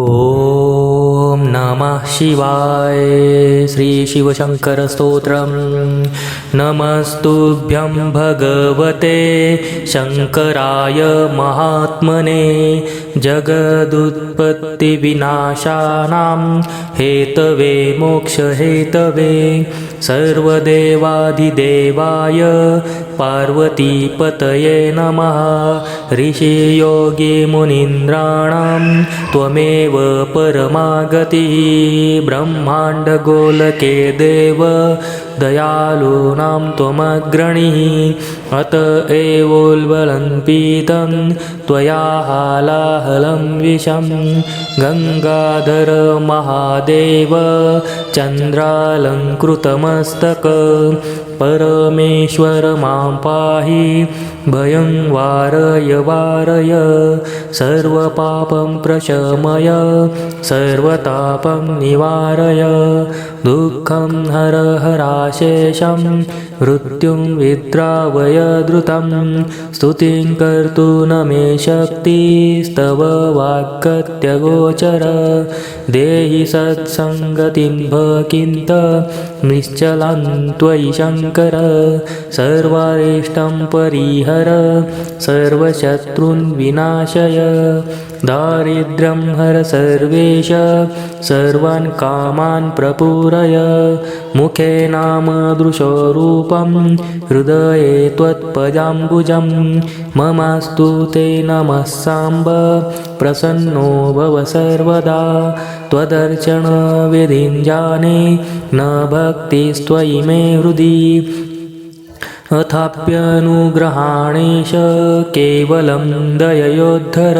ॐ नमः शिवाय श्रीशिवशङ्करस्तोत्रं नमस्तुभ्यं भगवते शङ्कराय महात्मने जगदुत्पत्तिविनाशानां हेतवे मोक्षहेतवे सर्वदेवाधिदेवाय पार्वतीपतये नमः। ऋषियोगी मुनीन्द्राणां त्वमेव ब्रह्माण्ड गोलके देव। दयालूनां त्वमग्रणिः अत एवोल्बलम्पीतं त्वया हालाहलं विषं। गङ्गाधर महादेव चन्द्रालङ्कृतमस्तक परमेश्वर मां पाहि भयं वारय वारय सर्वपापं प्रशमय सर्वतापं निवारय दुःखं हर हराशेषं मृत्युं विद्रावय द्रुतं स्तुतिं कर्तुं न मे शक्तिस्तव वाक्कत्यगोचर देहि सत्सङ्गतिं भकिन्त निश्चलं त्वयि शङ्कर। सर्वारिष्टं परिहर सर्वशत्रून् विनाशय। दारिद्र्यं हर सर्वेश सर्वान् कामान् प्रपूरय। मुखे नाम दृशोरूपं हृदये त्वत्पदाम्बुजं ममास्तु ते नमः साम्ब प्रसन्नो भव सर्वदा त्वदर्चनविधिं जाने न भक्तिस्त्वयि मे हृदि। अथाप्यनुग्रहाणेश केवलं दययोद्धर